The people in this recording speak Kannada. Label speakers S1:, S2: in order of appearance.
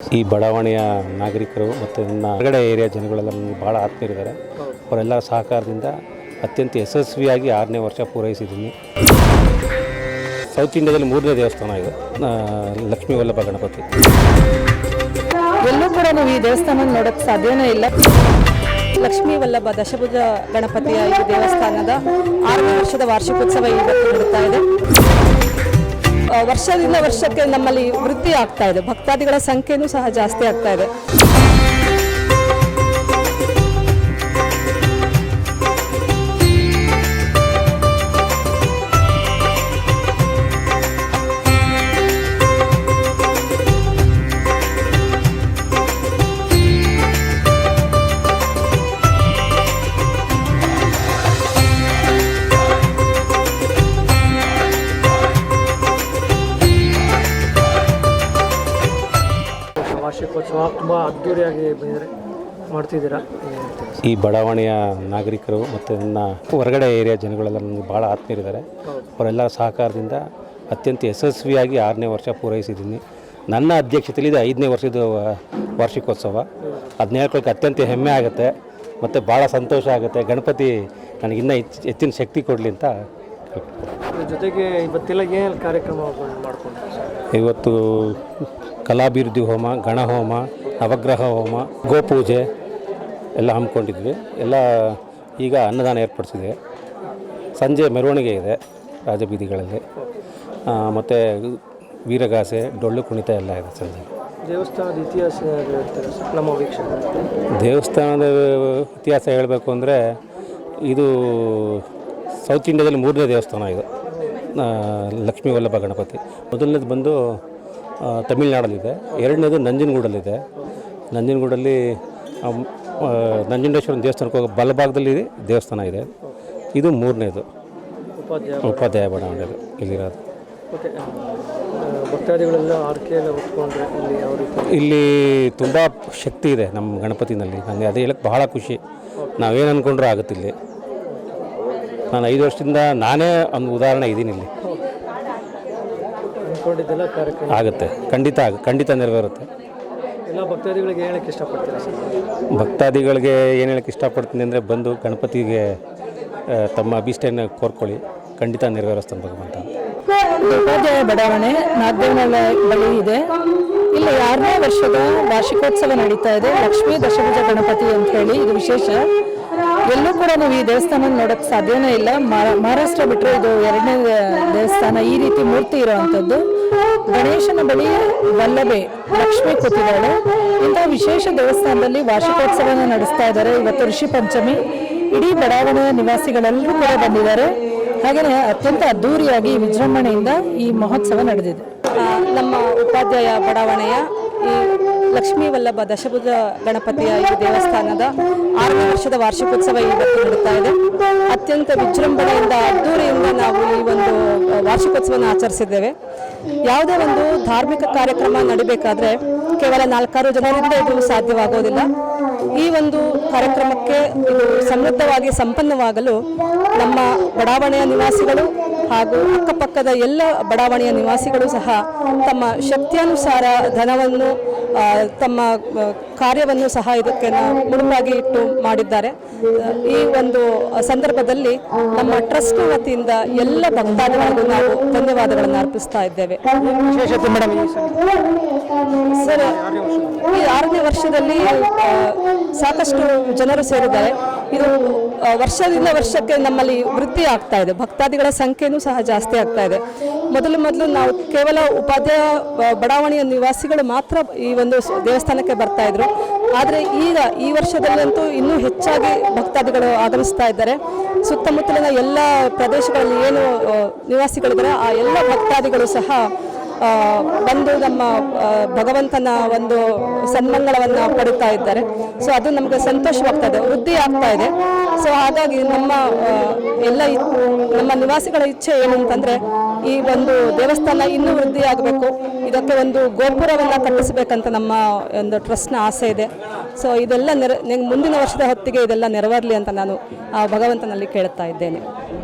S1: ಈ ಬಡಾವಣೆಯ ನಾಗರಿಕರು ಮತ್ತು ನನ್ನ ಹೊರಗಡೆ ಏರಿಯಾ ಜನಗಳೆಲ್ಲ ನನಗೆ ಭಾಳ ಆತ್ಮೀಯರಿದ್ದಾರೆ ಅವರೆಲ್ಲ ಸಹಕಾರದಿಂದ ಅತ್ಯಂತ ಯಶಸ್ವಿಯಾಗಿ ಆರನೇ ವರ್ಷ ಪೂರೈಸಿದ್ದೀನಿ. ಸೌತ್ ಇಂಡಿಯಾದಲ್ಲಿ ಮೂರನೇ ದೇವಸ್ಥಾನ ಇದು. ಲಕ್ಷ್ಮೀ ವಲ್ಲಭ ಗಣಪತಿ.
S2: ಎಲ್ಲೂ ಕೂಡ ನೀವು ಈ ದೇವಸ್ಥಾನ ನೋಡೋಕ್ಕೆ ಸಾಧ್ಯನೇ ಇಲ್ಲ.
S3: ಲಕ್ಷ್ಮೀ ವಲ್ಲಭ ದಶಭುಜ ಗಣಪತಿಯ ಈ ದೇವಸ್ಥಾನದ ಆರನೇ ವರ್ಷದ ವಾರ್ಷಿಕೋತ್ಸವ ಇವತ್ತು ನಡೀತಾ ಇದೆ. ವರ್ಷದಿಂದ ವರ್ಷಕ್ಕೆ ನಮ್ಮಲ್ಲಿ ವೃದ್ಧಿ ಆಗ್ತಾ ಇದೆ. ಭಕ್ತಾದಿಗಳ ಸಂಖ್ಯೆನೂ ಸಹ ಜಾಸ್ತಿ ಆಗ್ತಾ ಇದೆ.
S4: ವಾರ್ಷಿಕೋತ್ಸವ ತುಂಬ ಅದ್ಧೂರಿಯಾಗಿ ಬಂದರೆ ಮಾಡ್ತಿದ್ದೀರಾ?
S1: ಈ ಬಡಾವಣೆಯ ನಾಗರಿಕರು ಮತ್ತು ನನ್ನ ಹೊರಗಡೆ ಏರಿಯಾ ಜನಗಳೆಲ್ಲ ನನಗೆ ಭಾಳ ಆತ್ಮೀಯರಿದ್ದಾರೆ ಅವರೆಲ್ಲ ಸಹಕಾರದಿಂದ ಅತ್ಯಂತ ಯಶಸ್ವಿಯಾಗಿ ಆರನೇ ವರ್ಷ ಪೂರೈಸಿದ್ದೀನಿ. ನನ್ನ ಅಧ್ಯಕ್ಷತೆಯಲ್ಲಿ ಇದು ಐದನೇ ವರ್ಷದ ವಾರ್ಷಿಕೋತ್ಸವ. ಅದನ್ನ ಹೇಳ್ಕೊಳಕ್ಕೆ ಅತ್ಯಂತ ಹೆಮ್ಮೆ ಆಗುತ್ತೆ. ಮತ್ತು ಭಾಳ ಸಂತೋಷ ಆಗುತ್ತೆ. ಗಣಪತಿ ನನಗಿನ್ನೂ ಹೆಚ್ಚು ಹೆಚ್ಚಿನ ಶಕ್ತಿ ಕೊಡಲಿ ಅಂತ
S4: ಜೊತೆಗೆ ಇವತ್ತೆಲ್ಲ ಏನು ಕಾರ್ಯಕ್ರಮ ಮಾಡ್ಕೊಂಡು
S1: ಇವತ್ತು ಕಲಾಭಿವೃದ್ಧಿ ಹೋಮ ಗಣಹೋಮ ನವಗ್ರಹ ಹೋಮ ಗೋಪೂಜೆ ಎಲ್ಲ ಹಮ್ಮಿಕೊಂಡಿದ್ವಿ. ಎಲ್ಲ ಈಗ ಅನ್ನದಾನ ಏರ್ಪಡಿಸಿದೆ. ಸಂಜೆ ಮೆರವಣಿಗೆ ಇದೆ ರಾಜಬೀದಿಗಳಲ್ಲಿ. ಮತ್ತು ವೀರಗಾಸೆ ಡೊಳ್ಳು ಕುಣಿತ ಎಲ್ಲ ಇದೆ ಸಂಜೆ.
S4: ದೇವಸ್ಥಾನದ ಇತಿಹಾಸ ನಮ್ಮ ವೀಕ್ಷಕರು
S1: ದೇವಸ್ಥಾನದ ಇತಿಹಾಸ ಹೇಳಬೇಕು ಅಂದರೆ ಇದು ಸೌತ್ ಇಂಡಿಯಾದಲ್ಲಿ ಮೂರನೇ ದೇವಸ್ಥಾನ ಇದು. ಲಕ್ಷ್ಮೀ ವಲ್ಲಭ ಗಣಪತಿ. ಮೊದಲನೇದು ಬಂದು ತಮಿಳ್ನಾಡಲ್ಲಿದೆ. ಎರಡನೇದು ನಂಜನಗೂಡಲ್ಲಿದೆ. ನಂಜನಗೂಡಲ್ಲಿ ನಂಜುಂಡೇಶ್ವರನ ದೇವಸ್ಥಾನಕ್ಕೆ ಹೋಗೋ ಬಲಭಾಗದಲ್ಲಿ ದೇವಸ್ಥಾನ ಇದೆ. ಇದು ಮೂರನೇದು.
S4: ಉಪಾಧ್ಯಾಯ
S1: ಬಡಾವಣೆ ಬಡಾವಣೆದು ಇಲ್ಲಿರೋದು.
S4: ಭಕ್ತಾದಿಗಳೆಲ್ಲ ಹೊತ್ಕೊಂಡ್ರೆ ಇಲ್ಲಿ ಯಾವ ರೀತಿ?
S1: ಇಲ್ಲಿ ತುಂಬ ಶಕ್ತಿ ಇದೆ ನಮ್ಮ ಗಣಪತಿನಲ್ಲಿ. ನನಗೆ ಅದೇ ಹೇಳಕ್ಕೆ ಬಹಳ ಖುಷಿ. ನಾವೇನು ಅಂದ್ಕೊಂಡ್ರೂ ಆಗುತ್ತೆ ಇಲ್ಲಿ ನಾನು ಐದು ವರ್ಷದಿಂದ ನಾನೇ ಒಂದು ಉದಾಹರಣೆ ಇದ್ದೀನಿ ಇಲ್ಲಿ.
S4: ಕಾರ್ಯಕ್ರಮ?
S1: ಆಗುತ್ತೆ. ಖಂಡಿತ ಆಗ ಖಂಡಿತ ನೆರವೇರುತ್ತೆ.
S4: ಎಲ್ಲ ಭಕ್ತಾದಿಗಳಿಗೆ ಹೇಳಕ್ಕೆ ಇಷ್ಟಪಡ್ತೀರಾ ಸರ್?
S1: ಭಕ್ತಾದಿಗಳಿಗೆ ಏನು ಹೇಳಕ್ಕೆ ಇಷ್ಟಪಡ್ತೀನಿ ಅಂದರೆ ಬಂದು ಗಣಪತಿಗೆ ಆ, ತಮ್ಮ ಅಭಿಷ್ಟೆಯನ್ನು ಕೋರ್ಕೊಳ್ಳಿ. ಖಂಡಿತ ನೆರವೇರಿಸ್ತಾನೆ ಭಗವಂತ.
S2: ಉಪಾಧ್ಯಾಯ ಬಡಾವಣೆ ನಾಗದೇವನ ಬಳಿ ಇದೆ. ಇಲ್ಲಿ ಆರನೇ ವರ್ಷದ ವಾರ್ಷಿಕೋತ್ಸವ ನಡೀತಾ ಇದೆ. ಲಕ್ಷ್ಮೀ ದಶಭುಜ ಗಣಪತಿ ಅಂತ ಹೇಳಿ ಇದು ವಿಶೇಷ. ಎಲ್ಲೂ ಕೂಡ ನೀವು ಈ ದೇವಸ್ಥಾನ ನೋಡಕ್ ಸಾಧ್ಯನೇ ಇಲ್ಲ. ಮಹಾ- ಮಹಾರಾಷ್ಟ್ರ ಬಿಟ್ಟರೆ ಇದು ಎರಡನೇ ದೇವಸ್ಥಾನ ಈ ರೀತಿ ಮೂರ್ತಿ ಇರುವಂಥದ್ದು ಗಣೇಶನ ಬಳಿ ವಲ್ಲಭೆ ಲಕ್ಷ್ಮಿ ಕೂತಿದ್ದಾಳೆ. ಇಂತಹ ವಿಶೇಷ ದೇವಸ್ಥಾನದಲ್ಲಿ ವಾರ್ಷಿಕೋತ್ಸವನ ನಡೆಸ್ತಾ ಇದ್ದಾರೆ. ಇವತ್ತು ಋಷಿ ಪಂಚಮಿ. ಇಡೀ ಬಡಾವಣೆಯ ನಿವಾಸಿಗಳೆಲ್ಲರೂ ಕೂಡ ಬಂದಿದ್ದಾರೆ. ಹಾಗೆಯೇ ಅತ್ಯಂತ ಅದ್ದೂರಿಯಾಗಿ ವಿಜೃಂಭಣೆಯಿಂದ ಈ ಮಹೋತ್ಸವ ನಡೆದಿದೆ.
S3: ನಮ್ಮ ಉಪಾಧ್ಯಾಯ ಬಡಾವಣೆಯ ಈ ಲಕ್ಷ್ಮೀ ವಲ್ಲಭ ದಶಭುಜ ಗಣಪತಿಯ ಈ ದೇವಸ್ಥಾನದ ಆರನೇ ವರ್ಷದ ವಾರ್ಷಿಕೋತ್ಸವ ಇವತ್ತು ನಡೀತಾ ಇದೆ. ಅತ್ಯಂತ ವಿಜೃಂಭಣೆಯಿಂದ ಅದ್ದೂರಿಯಿಂದ ನಾವು ಈ ಒಂದು ವಾರ್ಷಿಕೋತ್ಸವನ ಆಚರಿಸಿದ್ದೇವೆ. ಯಾವುದೇ ಒಂದು ಧಾರ್ಮಿಕ ಕಾರ್ಯಕ್ರಮ ನಡಿಬೇಕಾದ್ರೆ ಕೇವಲ ನಾಲ್ಕಾರು ಜನರಿಂದ ಇದು ಸಾಧ್ಯವಾಗೋದಿಲ್ಲ. ಈ ಒಂದು ಕಾರ್ಯಕ್ರಮಕ್ಕೆ ಇದು ಸಮೃದ್ಧವಾಗಿ ಸಂಪನ್ನವಾಗಲು ನಮ್ಮ ಬಡಾವಣೆಯ ನಿವಾಸಿಗಳು ಹಾಗೂ ಅಕ್ಕಪಕ್ಕದ ಎಲ್ಲ ಬಡಾವಣೆಯ ನಿವಾಸಿಗಳು ಸಹ ತಮ್ಮ ಶಕ್ತಿಯಾನುಸಾರ ಧನವನ್ನು ತಮ್ಮ ಕಾರ್ಯವನ್ನು ಸಹ ಇದಕ್ಕೆ ಮುಡುಪಾಗಿ ಇಟ್ಟು ಮಾಡಿದ್ದಾರೆ. ಈ ಒಂದು ಸಂದರ್ಭದಲ್ಲಿ ನಮ್ಮ ಟ್ರಸ್ಟ್ ವತಿಯಿಂದ ಎಲ್ಲ ಭಕ್ತಾದಿಗಳಿಗೂ ನಾವು ಧನ್ಯವಾದಗಳನ್ನು ಅರ್ಪಿಸ್ತಾ ಇದ್ದೇವೆ. ಸರ್ ಈ ಆರನೇ ವರ್ಷದಲ್ಲಿ ಸಾಕಷ್ಟು ಜನರು ಸೇರಿದ್ದಾರೆ. ಇದು ವರ್ಷದಿಂದ ವರ್ಷಕ್ಕೆ ನಮ್ಮಲ್ಲಿ ವೃದ್ಧಿ ಆಗ್ತಾ ಇದೆ. ಭಕ್ತಾದಿಗಳ ಸಂಖ್ಯೆನೂ ಸಹ ಜಾಸ್ತಿ ಆಗ್ತಾ ಇದೆ. ಮೊದಲು ಮೊದಲು ನಾವು ಕೇವಲ ಉಪಾಧ್ಯಾಯ ಬಡಾವಣೆಯ ನಿವಾಸಿಗಳು ಮಾತ್ರ ಈ ಒಂದು ದೇವಸ್ಥಾನಕ್ಕೆ ಬರ್ತಾ ಇದ್ರು. ಆದರೆ ಈಗ ಈ ವರ್ಷದಲ್ಲಂತೂ ಇನ್ನೂ ಹೆಚ್ಚಾಗಿ ಭಕ್ತಾದಿಗಳು ಆಗಮಿಸ್ತಾ ಇದ್ದಾರೆ. ಸುತ್ತಮುತ್ತಲಿನ ಎಲ್ಲ ಪ್ರದೇಶಗಳಲ್ಲಿ ಏನು ನಿವಾಸಿಗಳಿದ್ದಾರೆ ಆ ಎಲ್ಲ ಭಕ್ತಾದಿಗಳು ಸಹ ಬಂದು ನಮ್ಮ ಭಗವಂತನ ಒಂದು ಸನ್ಮಂಗಳವನ್ನು ಪಡುತ್ತಾ ಇದ್ದಾರೆ. ಸೊ ಅದು ನಮಗೆ ಸಂತೋಷವಾಗ್ತಾ ಇದೆ ವೃದ್ಧಿ ಆಗ್ತಾ ಇದೆ. ಸೊ ಹಾಗಾಗಿ ನಮ್ಮ ಎಲ್ಲ ನಮ್ಮ ನಿವಾಸಿಗಳ ಇಚ್ಛೆ ಏನು ಅಂತಂದ್ರೆ ಈ ಒಂದು ದೇವಸ್ಥಾನ ಇನ್ನೂ ವೃದ್ಧಿ ಆಗಬೇಕು, ಇದಕ್ಕೆ ಒಂದು ಗೋಪುರವನ್ನು ಕಟ್ಟಿಸಬೇಕಂತ ನಮ್ಮ ಒಂದು ಟ್ರಸ್ಟ್ನ ಆಸೆ ಇದೆ. ಸೊ ಇದೆಲ್ಲ ನೆರ ಮುಂದಿನ ವರ್ಷದ ಹೊತ್ತಿಗೆ ಇದೆಲ್ಲ ನೆರವೇರಲಿ ಅಂತ ನಾನು ಭಗವಂತನಲ್ಲಿ ಕೇಳ್ತಾ ಇದ್ದೇನೆ.